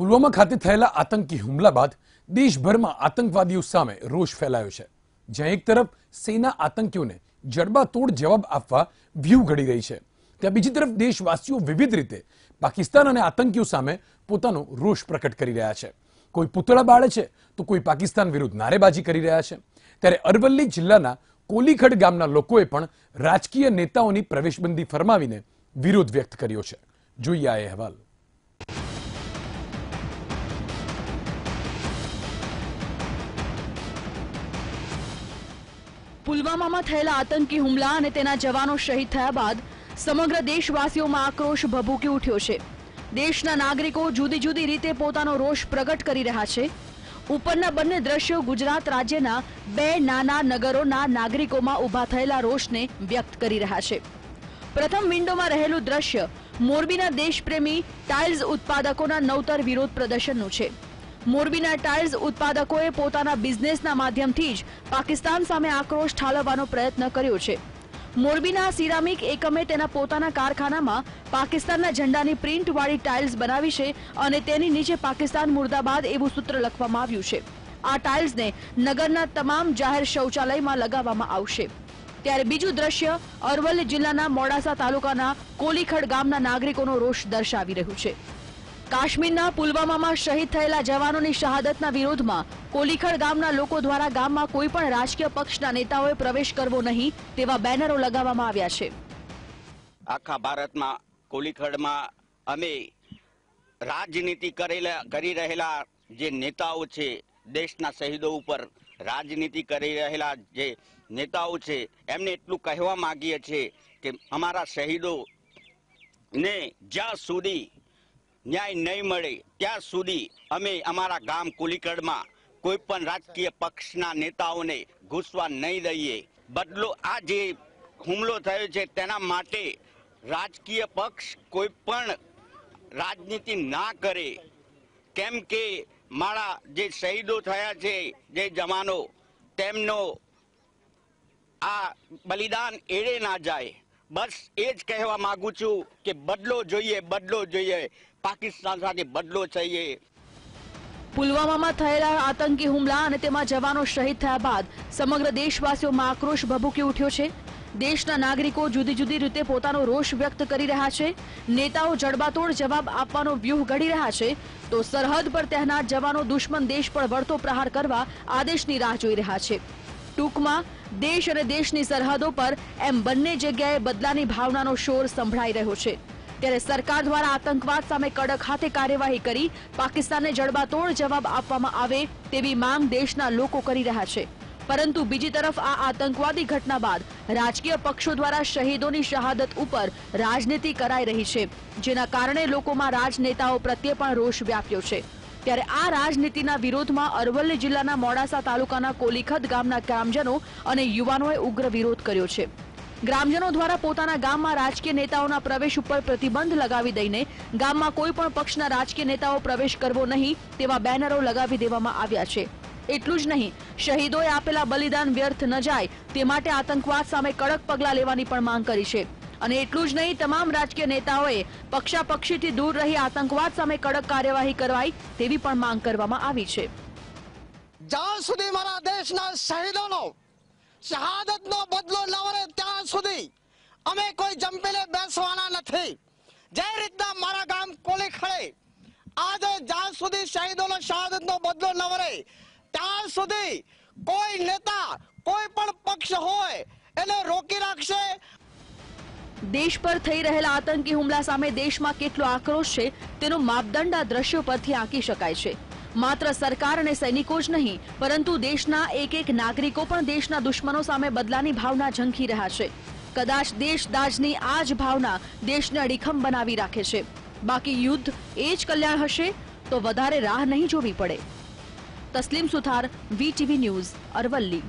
પુલવામા ખાતે થયેલા આતંકી હુમલા બાદ દેશભરમાં આતંકવાદીઓ સામે રોષ ફેલાયો છે, જ્યાં એક તરફ સેના આતંકીઓને જડબાતોડ જવાબ આપવા વ્યૂહ ઘડી રહી છે, ત્યાં બીજી તરફ દેશવાસીઓ વિવિધ રીતે પાકિસ્તાન અને આતંકીઓ સામે પોતાનો રોષ પ્રકટ કરી રહ્યા છે. કોઈ પૂતળા બાળે છે તો કોઈ પાકિસ્તાન વિરુદ્ધ નારેબાજી કરી રહ્યા છે. ત્યારે અરવલ્લી જિલ્લાના કોલીખડ ગામના લોકોએ પણ રાજકીય નેતાઓની પ્રવેશબંધી ફરમાવીને વિરોધ વ્યક્ત કર્યો છે. જોઈએ આ અહેવાલ. પુલવામામાં થયેલા આતંકી હુમલા અને તેના જવાનો શહીદ થયા બાદ સમગ્ર દેશવાસીઓમાં આક્રોશ ભભૂકી ઉઠ્યો છે. દેશના નાગરિકો જુદી જુદી રીતે પોતાનો રોષ પ્રગટ કરી રહ્યા છે. ઉપરના બંને દ્રશ્યો ગુજરાત રાજ્યના બે નાના નગરોના નાગરિકોમાં ઊભા થયેલા રોષને વ્યક્ત કરી રહ્યા છે. પ્રથમ વિન્ડોમાં રહેલું દ્રશ્ય મોરબીના દેશપ્રેમી ટાઇલ્સ ઉત્પાદકોના નવતર વિરોધ પ્રદર્શનનું છે. મોરબીના ટાઇલ્સ ઉત્પાદકોએ પોતાના બિઝનેસના માધ્યમથી જ પાકિસ્તાન સામે આક્રોશ ઠાલવવાનો પ્રયત્ન કર્યો છે. મોરબીના સિરામિક એકમે તેના પોતાના કારખાનામાં પાકિસ્તાનના ઝંડાની પ્રિન્ટવાળી ટાઇલ્સ બનાવી છે અને તેની નીચે પાકિસ્તાન મુર્દાબાદ એવું સૂત્ર લખવામાં આવ્યું છે. આ ટાઇલ્સને નગરના તમામ જાહેર શૌચાલયમાં લગાવવામાં આવશે. ત્યારે બીજું દ્રશ્ય અરવલ્લી જિલ્લાના મોડાસા તાલુકાના કોલીખડ ગામના નાગરિકોનો રોષ દર્શાવી રહ્યું છે. કાશ્મીરના પુલવામામાં શહીદ થયેલા જવાનોની શહાદતના વિરોધમાં કોલીખડ ગામના લોકો દ્વારા ગામમાં કોઈ પણ રાજકીય પક્ષના નેતાઓએ પ્રવેશ કરવો નહીં તેવા બેનરો લગાવવામાં આવ્યા છે. આખા ભારતમાં કોલીખડમાં અમે રાજનીતિ કરેલા, કરી રહેલા જે નેતાઓ છે, દેશના શહીદો ઉપર રાજનીતિ કરી રહેલા જે નેતાઓ છે, એમને એટલું કહેવા માંગીએ છીએ કે અમારા શહીદો ને જ્યાં સુધી ન્યાય નહીં મળે ત્યાં સુધી અમે અમારા ગામ કુલીકડમાં કોઈ પણ રાજકીય પક્ષના નેતાઓને ઘૂસવા નહીં દઈએ. બદલો આ જે હુમલો થયો છે તેના માટે રાજકીય પક્ષ કોઈ પણ રાજનીતિ ના કરે. કેમ કે મારા જે શહીદો થયા છે, જે જવાનો, તેમનો આ બલિદાન એળે ના જાય. બસ એ જ કહેવા માંગુ છું કે બદલો જોઈએ બદલો જોઈએ. પાકિસ્તાન સાથે બદલો જોઈએ. પુલવામામાં થયેલા આતંકી હુમલા અને તેમાં જવાનો શહીદ થયા બાદ સમગ્ર દેશવાસીઓમાં આક્રોશ ભભૂકી ઉઠ્યો છે. દેશના નાગરિકો જુદી જુદી રીતે પોતાનો રોષ વ્યક્ત કરી રહ્યા છે. નેતાઓ જડબાતોડ જવાબ આપવાનો વ્યૂહ ઘડી રહ્યા છે. તો સરહદ પર તહેનાત જવાનો દુશ્મન દેશ પર વળતો પ્રહાર કરવા આદેશની રાહ જોઈ રહ્યા છે. ટૂંકમાં દેશ અને દેશની સરહદો પર એમ બંને જગ્યાએ બદલાની ભાવનાનો શોર સંભળાઈ રહ્યો છે. ત્યારે સરકાર દ્વારા આતંકવાદ સામે કડક હાથે કાર્યવાહી કરી પાકિસ્તાનને જડબાતોડ જવાબ આપવામાં આવે તેવી માંગ દેશના લોકો કરી રહ્યા છે. પરંતુ બીજી તરફ આ આતંકવાદી ઘટના બાદ રાજકીય પક્ષો દ્વારા શહીદોની શહાદત ઉપર રાજનીતિ કરાઈ રહી છે, જેના કારણે લોકોમાં રાજનેતાઓ પ્રત્યે પણ રોષ વ્યાપ્યો છે. ત્યારે આ રાજનીતિના વિરોધમાં અરવલ્લી જિલ્લાના મોડાસા તાલુકાના કોલીખદ ગામના ગ્રામજનો અને યુવાનોએ ઉગ્ર વિરોધ કર્યો છે. ગ્રામજનો દ્વારા પોતાના ગામમાં રાજકીય નેતાઓના પ્રવેશ ઉપર પ્રતિબંધ લગાવી દઈને ગામમાં કોઈ પણ પક્ષના રાજકીય નેતાઓ પ્રવેશ કરવો નહીં તેવા બેનરો લગાવી દેવામાં આવ્યા છે. એટલું જ નહીં, શહીદોએ આપેલા બલિદાન વ્યર્થ ન જાય તે માટે આતંકવાદ સામે કડક પગલાં લેવાની પણ માંગ કરી છે. અને એટલું જ નહીં, તમામ રાજકીય નેતાઓએ પક્ષાપક્ષીથી દૂર રહી આતંકવાદ સામે કડક કાર્યવાહી કરવાય તેવી પણ માંગ કરવામાં આવી છે. જ્યાં સુધી મારા દેશના શહીદોનો શહાદતનો બદલો મળે, ત્યાં સુધી અમે કોઈ જંપીલે બેસવાના નથી. જે રીતના મારા ગામ કોલી ખડે આજે જ્યાં સુધી શહીદોનો શહાદતનો બદલો મળે, ત્યાં સુધી કોઈ નેતા, કોઈ પણ પક્ષ હોય, એને રોકી રાખશે દેશ પર થઈ રહેલા આતંકી હુમલા સામે દેશમાં કેટલો આક્રોશ છે, તેનો માપદંડ આ દ્રશ્યો પરથી આંકી શકાય છે. માત્ર સરકાર અને સૈનિકો જ નહીં, પરંતુ દેશના એક એક નાગરિકો પણ દેશના દુશ્મનો સામે બદલાની ભાવના ઝંખી રહ્યા છે. કદાચ દેશ દાજની આ જ ભાવના દેશને અડીખમ બનાવી રાખે છે. બાકી યુદ્ધ એ જ કલ્યાણ હશે, તો વધારે રાહ નહીં જોવી પડે. Taslim Suthar VTV news, Aravalli.